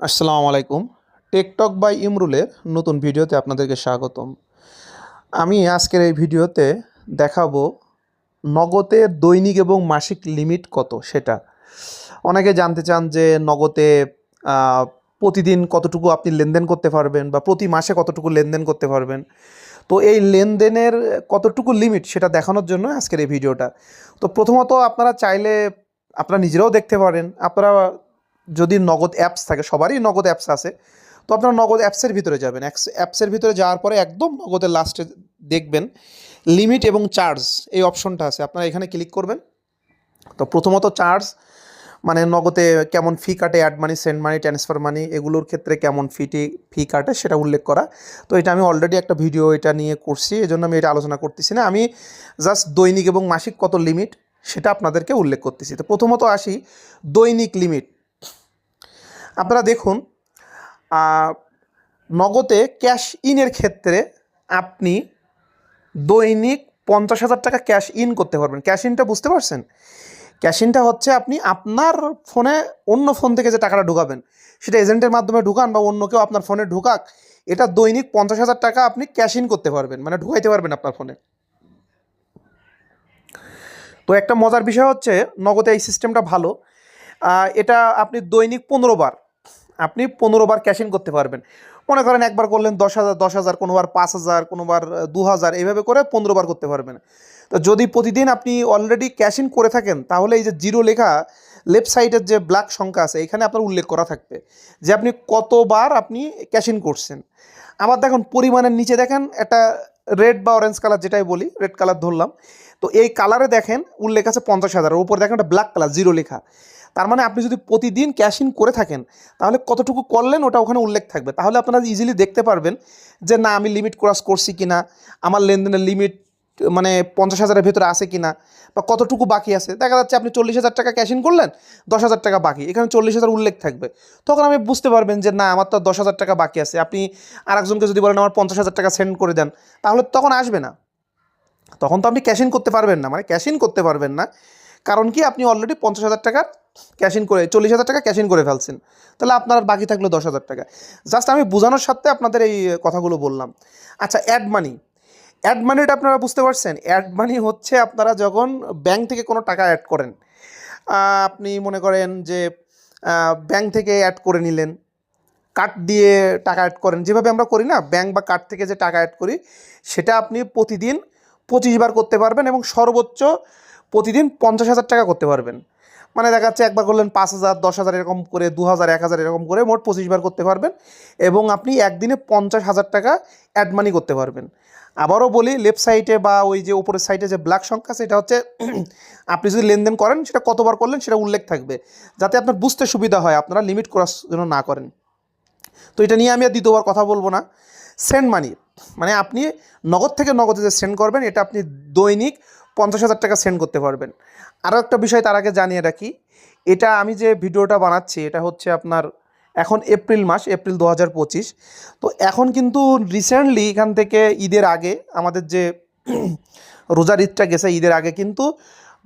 আসসালামু আলাইকুম। Tech talk by ইমরুলের নতুন ভিডিওতে আপনাদেরকে স্বাগতম। আমি আজকের এই ভিডিওতে দেখাবো নগদের দৈনিক এবং মাসিক লিমিট কত সেটা। অনেকে জানতে চান যে নগদে প্রতিদিন কতটুকু আপনি লেনদেন করতে পারবেন বা প্রতি মাসে কতটুকু লেনদেন করতে পারবেন। তো এই লেনদেনের কতটুকু লিমিট সেটা দেখানোর জন্য আজকের এই ভিডিওটা। তো প্রথমত আপনারা চাইলে আপনারা নিজেরাও দেখতে পারেন। আপনারা যদি নগদ অ্যাপস থাকে, সবারই নগদ অ্যাপস আছে, তো আপনারা নগদ অ্যাপসের ভিতরে যাবেন। অ্যাপসের ভিতরে যাওয়ার পরে একদম নগদের লাস্টে দেখবেন লিমিট এবং চার্জ এই অপশনটা আছে। আপনারা এখানে ক্লিক করবেন। তো প্রথমত চার্জ মানে নগদে কেমন ফি কাটে add money send money transfer money এগুলোর ক্ষেত্রে কেমন ফিটি ফি কাটে সেটা উল্লেখ করা। তো এটা আমি অলরেডি একটা ভিডিও এটা নিয়ে করছি এই জন্য আমি এটা আলোচনা করতেছি না। আমি জাস্ট দৈনিক এবং মাসিক কত লিমিট সেটা আপনাদেরকে উল্লেখ করতেছি। তো প্রথমত আসি, দৈনিক লিমিট আপনারা দেখুন নগদে ক্যাশ ইনের ক্ষেত্রে আপনি দৈনিক পঞ্চাশ হাজার টাকা ক্যাশ ইন করতে পারবেন। ক্যাশ ইনটা বুঝতে পারছেন? ক্যাশ ইনটা হচ্ছে আপনি আপনার ফোনে অন্য ফোন থেকে যে টাকাটা ঢুকাবেন, সেটা এজেন্টের মাধ্যমে ঢুকান বা অন্য কেউ আপনার ফোনে ঢুকাক, এটা দৈনিক পঞ্চাশ হাজার টাকা আপনি ক্যাশ ইন করতে পারবেন মানে ঢুকাইতে পারবেন আপনার ফোনে। তো একটা মজার বিষয় হচ্ছে, নগদে এই সিস্টেমটা ভালো। এটা আপনি দৈনিক পনেরো বার আপনি পনেরো বার ক্যাশ করতে পারবেন। মনে করেন একবার করলেন দশ হাজার দশ হাজার কোনোবার পাঁচ হাজার কোনোবার দু হাজার, এইভাবে করে পনেরো বার করতে পারবেন। তো যদি প্রতিদিন আপনি অলরেডি ক্যাশ ইন করে থাকেন, তাহলে এই যে জিরো লেখা লেফট সাইডের যে ব্ল্যাক সংখ্যা আছে, এখানে আপনার উল্লেখ করা থাকবে যে আপনি কতবার আপনি ক্যাশ ইন করছেন। আবার দেখুন, পরিমাণের নিচে দেখেন, একটা রেড বা অরেঞ্জ কালার যেটাই বলি রেড কালার ধরলাম। তো এই কালারে দেখেন, উল্লেখ আছে পঞ্চাশ হাজার উপর দেখেন একটা ব্ল্যাক কালার জিরো লেখা। তার মানে আপনি যদি প্রতিদিন ক্যাশ ইন করে থাকেন, তাহলে কতটুকু করলেন ওটা ওখানে উল্লেখ থাকবে। তাহলে আপনারা ইজিলি দেখতে পারবেন যে না, আমি লিমিট ক্রস করছি কি না আমার লেনদেনের লিমিট মানে পঞ্চাশ হাজারের ভেতরে আছে কি না বা কতটুকু বাকি আছে। দেখা যাচ্ছে আপনি চল্লিশ হাজার টাকা ক্যাশ ইন করলেন, দশ হাজার টাকা বাকি, এখানে চল্লিশ হাজার উল্লেখ থাকবে। তখন আমি বুঝতে পারবেন যে না, আমার তো দশ হাজার টাকা বাকি আছে। আপনি আরেকজনকে যদি বলেন, আমার পঞ্চাশ হাজার টাকা সেন্ড করে দেন, তাহলে তখন আসবে না। তখন তো আপনি ক্যাশ ইন করতে পারবেন না। মানে ক্যাশ ইন করতে পারবেন না। কারণ কি আপনি অলরেডি পঞ্চাশ হাজার টাকার ক্যাশ ইন করে, চল্লিশ হাজার টাকা ক্যাশ ইন করে ফেলছেন। তাহলে আপনার বাকি থাকল দশ হাজার টাকা। জাস্ট আমি বোঝানোর সাথে আপনাদের এই কথাগুলো বললাম। আচ্ছা অ্যাড মানি অ্যাড মানিটা আপনারা বুঝতে পারছেন? অ্যাড মানি হচ্ছে আপনারা যখন ব্যাংক থেকে কোনো টাকা অ্যাড করেন আপনি মনে করেন যে ব্যাংক থেকে অ্যাড করে নিলেন কার্ড দিয়ে টাকা অ্যাড করেন, যেভাবে আমরা করি না ব্যাংক বা কার্ড থেকে যে টাকা অ্যাড করি, সেটা আপনি প্রতিদিন পঁচিশ বার করতে পারবেন এবং সর্বোচ্চ প্রতিদিন পঞ্চাশ হাজার টাকা করতে পারবেন। মানে দেখা যাচ্ছে একবার করলেন পাঁচ হাজার, দশ হাজার এরকম করে, দু হাজার, এক হাজার এরকম করে মোট পঁচিশ বার করতে পারবেন এবং আপনি একদিনে পঞ্চাশ হাজার টাকা অ্যাড মানি করতে পারবেন। আবারও বলি লেফট সাইডে বা ওই যে উপরের সাইডে যে ব্ল্যাক সংখ্যা, সেটা হচ্ছে আপনি যদি লেনদেন করেন, সেটা কতবার করলেন সেটা উল্লেখ থাকবে। যাতে আপনার বুঝতে সুবিধা হয়, আপনারা লিমিট করার জন্য না করেন। তো এটা নিয়ে আমি আর দ্বিতীয়বার কথা বলব না। সেন্ড মানি মানে আপনি নগদ থেকে নগদে যে সেন্ড করবেন, এটা আপনি দৈনিক পঞ্চাশ হাজার টাকা সেন্ড করতে পারবেন। আরও একটা বিষয় তার আগে জানিয়ে রাখি, এটা আমি যে ভিডিওটা বানাচ্ছি, এটা হচ্ছে আপনার এখন এপ্রিল মাস, এপ্রিল দু হাজার পঁচিশ। তো এখন কিন্তু রিসেন্টলি এখান থেকে ঈদের আগে আমাদের যে রোজার ঈদটা গেছে ঈদের আগে কিন্তু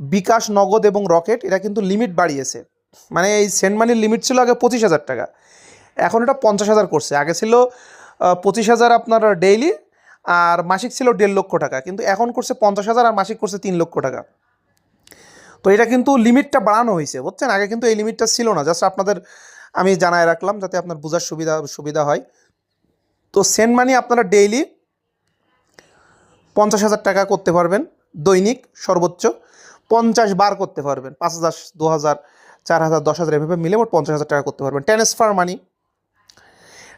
বিকাশ নগদ এবং রকেট, এটা কিন্তু লিমিট বাড়িয়েছে। মানে এই সেন্ড মানির লিমিট ছিল আগে পঁচিশ হাজার টাকা। এখন এটা পঞ্চাশ হাজার করছে। আগে ছিল পঁচিশ হাজার আপনার ডেইলি আর মাসিক ছিল দেড় লক্ষ টাকা, কিন্তু এখন করছে পঞ্চাশ হাজার আর মাসিক করছে তিন লক্ষ টাকা। তো এটা কিন্তু লিমিটটা বাড়ানো হয়েছে, বুঝছেন? আগে কিন্তু এই লিমিটটা ছিল না, জাস্ট আপনাদের আমি জানায় রাখলাম যাতে আপনার বোঝার সুবিধা সুবিধা হয়। তো সেন্ড মানি আপনারা ডেইলি পঞ্চাশ হাজার টাকা করতে পারবেন, দৈনিক সর্বোচ্চ পঞ্চাশ বার করতে পারবেন, পাঁচ হাজার, দু হাজার, চার হাজার, দশ হাজার এভাবে মিলে মোট পঞ্চাশ হাজার টাকা করতে পারবেন। ট্রান্সফার মানি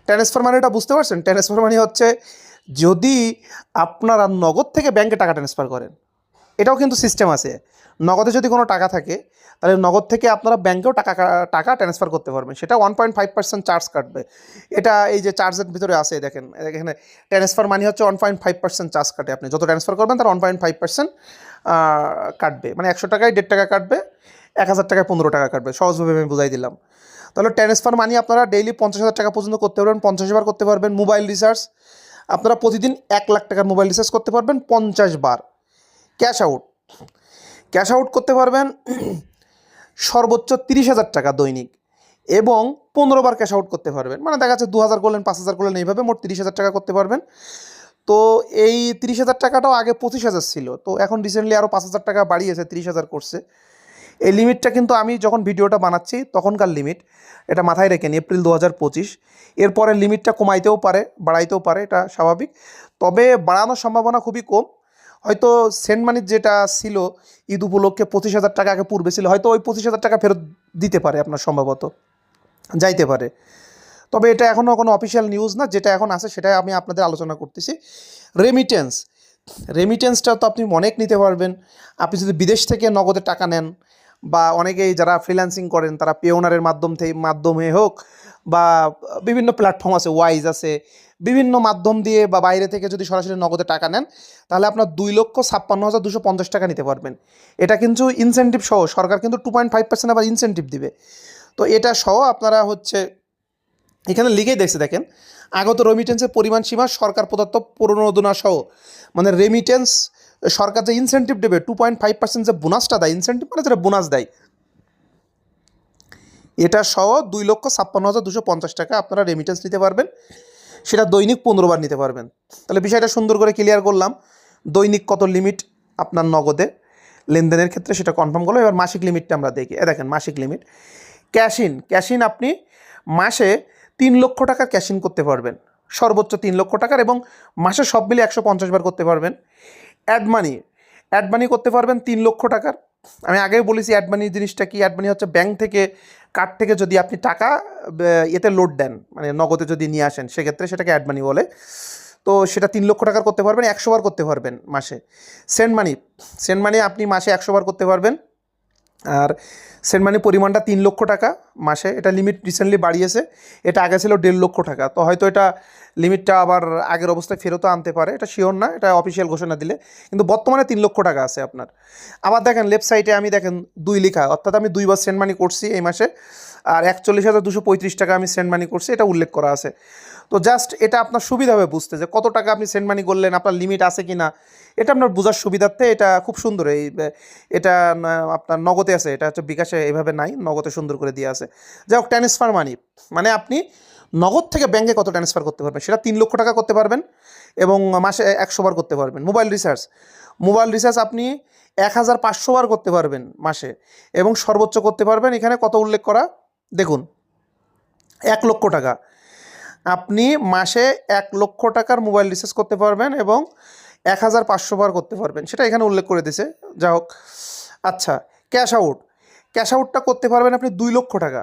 ট্রান্সফার মানিটা বুঝতে পারছেন? ট্রান্সফার মানি হচ্ছে যদি আপনারা নগদ থেকে ব্যাংকে টাকা ট্রান্সফার করেন, এটাও কিন্তু সিস্টেম আছে। নগদে যদি কোনো টাকা থাকে, তাহলে নগদ থেকে আপনারা ব্যাংকেও টাকা টাকা ট্রান্সফার করতে পারবেন। সেটা one point five percent charge কাটবে। এটা এই যে চার্জের ভিতরে আছে, দেখেন, এখানে ট্রান্সফার মানি হচ্ছে one point five percent charge কাটে আপনি। যত ট্রান্সফার করবেন, তার ওয়ান পয়েন্ট ফাইভ পার্সেন্ট কাটবে। মানে একশো টাকায় দেড় টাকা কাটবে, এক হাজার টাকায় পনেরো টাকা কাটবে। সহজভাবে আমি বুঝাই দিলাম। তাহলে ট্রান্সফার মানি আপনারা ডেইলি পঞ্চাশ হাজার টাকা পর্যন্ত করতে পারবেন, পঞ্চাশ বার করতে পারবেন মোবাইল রিচার্জ আপনারা প্রতিদিন এক লাখ টাকার মোবাইল রিচার্জ করতে পারবেন পঞ্চাশ বার। Cash out. ক্যাশ আউট করতে পারবেন সর্বোচ্চ তিরিশ হাজার টাকা দৈনিক এবং পনেরো বার ক্যাশ আউট করতে পারবেন। মানে দেখা যাচ্ছে দু হাজার করলেন, পাঁচ হাজার করলেন, এইভাবে মোট তিরিশ হাজার টাকা করতে পারবেন। তো এই তিরিশ হাজার টাকাটাও আগে পঁচিশ হাজার ছিল। তো এখন রিসেন্টলি আরও পাঁচ হাজার টাকা বাড়িয়েছে, তিরিশ হাজার করছে। এই লিমিটটা কিন্তু আমি যখন ভিডিওটা বানাচ্ছি, তখনকার লিমিট, এটা মাথায় রেখে নিই, এপ্রিল দু হাজার পঁচিশ। এরপরে লিমিটটা কমাইতেও পারে, বাড়াইতেও পারে, এটা স্বাভাবিক। তবে বাড়ানোর সম্ভাবনা খুবই কম। হয়তো সেন্ট মানির যেটা ছিল, ঈদ উপলক্ষে পঁচিশ হাজার টাকা আগে পূর্বে ছিল, হয়তো ওই পঁচিশ হাজার টাকা ফেরত দিতে পারে আপনার সম্ভবত, যাইতে পারে। তবে এটা এখনও কোনো অফিসিয়াল নিউজ না, যেটা এখন আছে, সেটাই আমি আপনাদের আলোচনা করতেছি। রেমিটেন্স রেমিটেন্সটা তো আপনি অনেক নিতে পারবেন। আপনি যদি বিদেশ থেকে নগদে টাকা নেন বা অনেকেই যারা ফ্রিল্যান্সিং করেন, তারা পেওনারের মাধ্যম থেকে মাধ্যমে হোক বা বিভিন্ন প্ল্যাটফর্ম আছে ওয়াইজ আছে, বিভিন্ন মাধ্যম দিয়ে বা বাইরে থেকে যদি সরাসরি নগদে টাকা নেন, তাহলে আপনার দুই লক্ষ ছাপ্পান্ন হাজার দুশো পঞ্চাশ টাকা নিতে পারবেন। এটা কিন্তু ইনসেন্টিভ সহ, সরকার কিন্তু টু পয়েন্ট ফাইভ পার্সেন্ট আবার ইনসেন্টিভ দিবে। তো এটা সহ আপনারা হচ্ছে, এখানে লিখেই দেখছে, দেখেন, আগত রেমিটেন্সের পরিমাণ সীমা সরকার প্রদত্ত প্রণোদনা সহ মানে রেমিটেন্স সরকার যে ইনসেন্টিভ দেবে টু পয়েন্ট ফাইভ পার্সেন্ট যে বোনাসটা দেয় ইনসেন্টিভ মানে যেটা বোনাস দেয়। এটা সহ দুই লক্ষ ছাপ্পান্ন হাজার দুশো পঞ্চাশ টাকা আপনারা রেমিটেন্স নিতে পারবেন। সেটা দৈনিক পনেরো বার নিতে পারবেন। তাহলে বিষয়টা সুন্দর করে ক্লিয়ার করলাম। দৈনিক কত লিমিট আপনার নগদে? লেনদেনের ক্ষেত্রে সেটা কনফার্ম করল এবার মাসিক লিমিটটা আমরা দেখি। এ দেখেন, মাসিক limit cash in cash in আপনি মাসে তিন লক্ষ টাকা ক্যাশ ইন করতে পারবেন। সর্বোচ্চ তিন লক্ষ টাকার এবং মাসে সব মিলে একশো পঞ্চাশ বার করতে পারবেন। অ্যাড মানি অ্যাড মানি করতে পারবেন তিন লক্ষ টাকার। আমি আগেই বলেছি অ্যাড মানি জিনিসটা কি? অ্যাড মানি হচ্ছে ব্যাংক থেকে কার্ড থেকে যদি আপনি টাকা এতে লোড দেন মানে নগদে যদি নিয়ে আসেন, সেক্ষেত্রে সেটাকে অ্যাড মানি বলে। তো সেটা তিন লক্ষ টাকার করতে পারবেন, একশো বার করতে পারবেন মাসে। সেন্ড মানি সেন্ড মানি আপনি মাসে একশো বার করতে পারবেন। আর সেন্ট মানি পরিমাণটা তিন লক্ষ টাকা মাসে। এটা লিমিট রিসেন্টলি বাড়িয়েছে। এটা আগে ছিল দেড় লক্ষ টাকা। তো হয়তো এটা লিমিটটা আবার আগের অবস্থায় ফেরতও আনতে পারে। এটা শিওর না, এটা অফিসিয়াল ঘোষণা দিলে। কিন্তু বর্তমানে তিন লক্ষ টাকা আছে আপনার। আবার দেখেন লেফট সাইডে আমি দেখেন দুই লিখা। অর্থাৎ আমি দুইবার সেন্ট মানি করছি এই মাসে। আর একচল্লিশ হাজার দুশো পঁয়ত্রিশ টাকা আমি সেন্ড মানি করছি, এটা উল্লেখ করা আছে। তো জাস্ট এটা আপনার সুবিধা হবে বুঝতে যে কত টাকা আপনি সেন্ড মানি করলেন, আপনার লিমিট আছে কি না এটা আপনার বোঝার সুবিধার্থে এটা খুব সুন্দর, এই, এটা আপনার নগদে আছে, এটা হচ্ছে বিকাশে এভাবে নাই, নগদে সুন্দর করে দিয়ে আছে। যাই হোক ট্রান্সফার মানি মানে আপনি নগদ থেকে ব্যাংকে কত ট্রান্সফার করতে পারবেন, সেটা তিন লক্ষ টাকা করতে পারবেন এবং মাসে একশো বার করতে পারবেন। মোবাইল রিচার্জ মোবাইল রিচার্জ আপনি এক হাজার পাঁচশো বার করতে পারবেন মাসে এবং সর্বোচ্চ করতে পারবেন, এখানে কত উল্লেখ করা? দেখুন, এক লক্ষ টাকা। আপনি মাসে এক লক্ষ টাকার মোবাইল রিচার্জ করতে পারবেন এবং এক হাজার পাঁচশো বার করতে পারবেন। সেটা এখানে উল্লেখ করে দিয়েছে। যা হোক। আচ্ছা ক্যাশ আউট। ক্যাশ আউটটা করতে পারবেন আপনি দুই লক্ষ টাকা।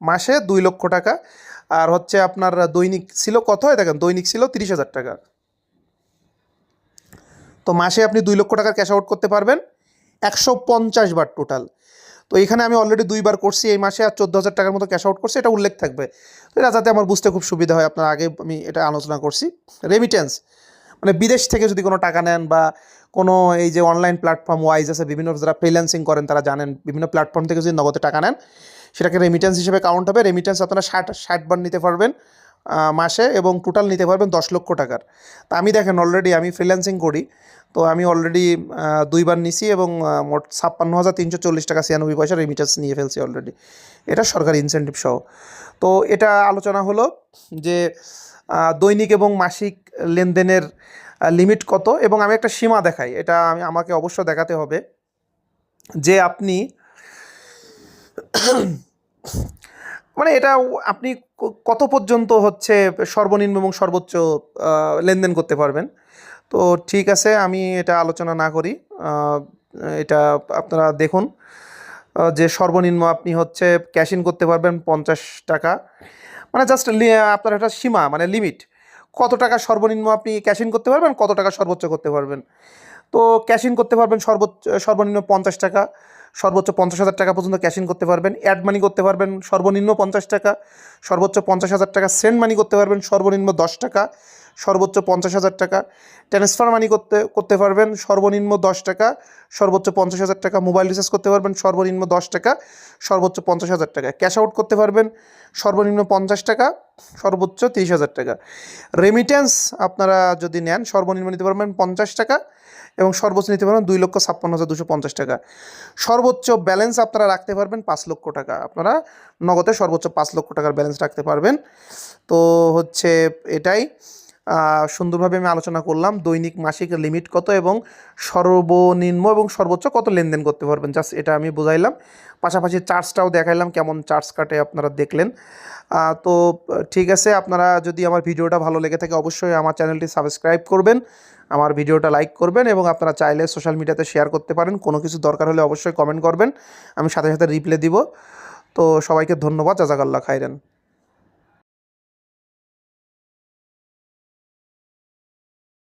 মাসে দুই লক্ষ টাকা। আর হচ্ছে আপনার দৈনিক ছিল কত? হয় দেখেন, দৈনিক ছিল তিরিশ হাজার টাকা। তো মাসে আপনি দুই লক্ষ টাকার ক্যাশ আউট করতে পারবেন। একশো পঞ্চাশ বার টোটাল। তো এখানে আমি অলরেডি দুইবার করছি এই মাসে আর চোদ্দ হাজার টাকার মতো ক্যাশ আউট করছি, এটা উল্লেখ থাকবে। তো এটা যাতে আমার বুঝতে খুব সুবিধা হয়, আপনার আগে আমি এটা আলোচনা করছি। রেমিটেন্স মানে বিদেশ থেকে যদি কোনো টাকা নেন বা কোনো এই যে অনলাইন প্ল্যাটফর্ম ওয়াইজ আছে, বিভিন্ন যারা ফ্রিল্যান্সিং করেন তারা জানেন, বিভিন্ন প্ল্যাটফর্ম থেকে যদি নগদে টাকা নেন, সেটাকে রেমিটেন্স হিসেবে কাউন্ট হবে। রেমিটেন্স আপনারা ষাট ষাট বার নিতে পারবেন। মাসে এবং টোটাল নিতে পারবেন দশ লক্ষ টাকার। তা আমি দেখেন অলরেডি আমি ফ্রিল্যান্সিং করি, তো আমি অলরেডি দুইবার নিছি এবং মোট ছাপ্পান্ন হাজার তিনশো চল্লিশ টাকা ছিয়ানব্বই পয়সা রেমিটেন্স নিয়ে ফেলছি অলরেডি এটা সরকারি ইনসেন্টিভ সহ। তো এটা আলোচনা হলো যে দৈনিক এবং মাসিক লেনদেনের লিমিট কত এবং আমি একটা সীমা দেখাই, এটা আমি, আমাকে অবশ্য দেখাতে হবে যে আপনি মানে এটা আপনি কত পর্যন্ত হচ্ছে সর্বনিম্ন এবং সর্বোচ্চ লেনদেন করতে পারবেন? তো ঠিক আছে, আমি এটা আলোচনা না করি। এটা আপনারা দেখুন। যে সর্বনিম্ন আপনি হচ্ছে ক্যাশ ইন করতে পারবেন পঞ্চাশ টাকা। মানে জাস্ট আপনার একটা সীমা মানে লিমিট কত টাকা সর্বনিম্ন আপনি ক্যাশ ইন করতে পারবেন, কত টাকা সর্বোচ্চ করতে পারবেন। তো ক্যাশ ইন করতে পারবেন সর্বোচ্চ, সর্বনিম্ন পঞ্চাশ টাকা। সর্বোচ্চ পঞ্চাশ হাজার টাকা পর্যন্ত ক্যাশ ইন করতে পারবেন। অ্যাড মানি করতে পারবেন, সর্বনিম্ন পঞ্চাশ টাকা। সর্বোচ্চ পঞ্চাশ হাজার টাকা সেন্ড মানি করতে পারবেন, সর্বনিম্ন দশ টাকা। সর্বোচ্চ পঞ্চাশ হাজার টাকা ট্রান্সফার মানি করতে করতে পারবেন, সর্বনিম্ন দশ টাকা। সর্বোচ্চ পঞ্চাশ হাজার টাকা মোবাইল রিচার্জ করতে পারবেন, সর্বনিম্ন দশ টাকা। সর্বোচ্চ পঞ্চাশ হাজার টাকা ক্যাশ আউট করতে পারবেন, সর্বনিম্ন পঞ্চাশ টাকা, সর্বোচ্চ তিরিশ হাজার টাকা। রেমিটেন্স আপনারা যদি নেন, সর্বনিম্ন নিতে পারবেন পঞ্চাশ টাকা। এবং সর্বোচ্চ নিতে পারবেন দুই লক্ষ ছাপ্পান্ন হাজার দুশো পঞ্চাশ টাকা। সর্বোচ্চ ব্যালেন্স আপনারা রাখতে পারবেন পাঁচ লক্ষ টাকা। আপনারা নগদে সর্বোচ্চ পাঁচ লক্ষ টাকার ব্যালেন্স রাখতে পারবেন। তো হচ্ছে এটাই। সুন্দরভাবে আমি আলোচনা করলাম, দৈনিক মাসিক লিমিট কত এবং সর্বনিম্ন এবং সর্বোচ্চ কত লেনদেন করতে পারবেন? জাস্ট এটা আমি বোঝাইলাম। পাশাপাশি চার্জটাও দেখাইলাম কেমন চার্জ কাটে আপনারা দেখলেন। তো, ঠিক আছে, আপনারা যদি আমার ভিডিওটা ভালো লেগে থাকে অবশ্যই আমার চ্যানেলটি সাবস্ক্রাইব করবেন, আমার ভিডিওটা লাইক করবেন এবং আপনারা চাইলে সোশ্যাল মিডিয়াতে শেয়ার করতে পারেন। কোনো কিছু দরকার হলে অবশ্যই কমেন্ট করবেন। আমি সাথে সাথে রিপ্লাই দিব। তো, সবাইকে ধন্যবাদ। জাজাকাল্লাহ খাইরেন।